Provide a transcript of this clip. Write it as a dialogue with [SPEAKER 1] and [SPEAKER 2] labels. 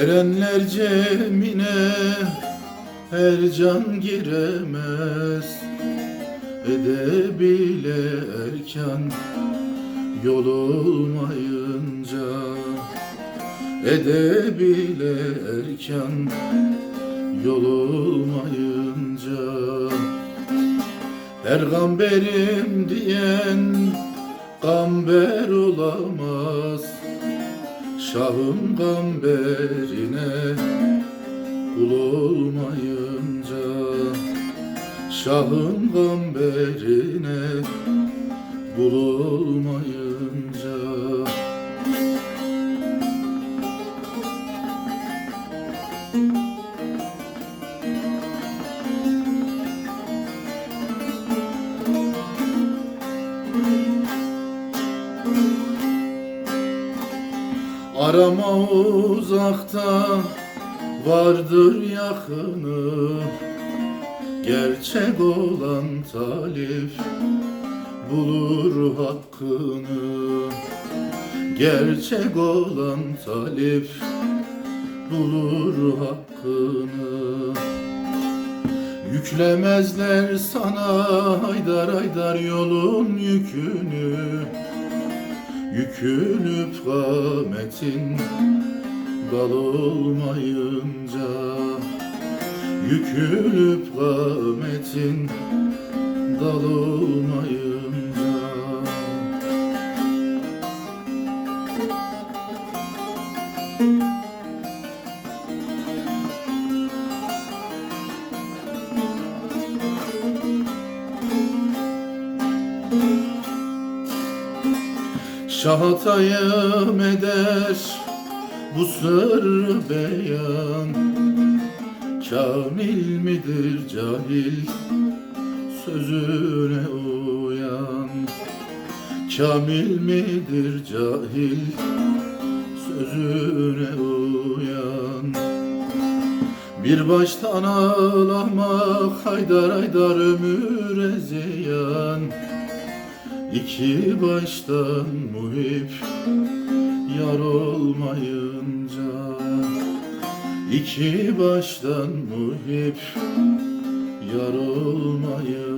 [SPEAKER 1] Erenler cemine her can giremez. Edebiyle erken yol olmayınca Edebiyle erken yol olmayınca Her gamberim diyen gamber olamaz Şahın gamberine kul olmayınca Şahın gamberine kul olmayınca Arama uzakta vardır yakını. Gerçek olan talip bulur hakkını. Gerçek olan talip bulur hakkını Yüklemezler sana haydar haydar yolun yükünü Yükünüp kametin dal olmayınca. Yükünüp kametin dal olmayınca Şahatayım eder bu sır beyan. Kamil midir cahil sözüne uyan? Kamil midir cahil sözüne uyan? Bir baştan ağlamak haydar haydar ömüre ziyan İki baştan muhip yar olmayınca. İki baştan muhip yar olmayınca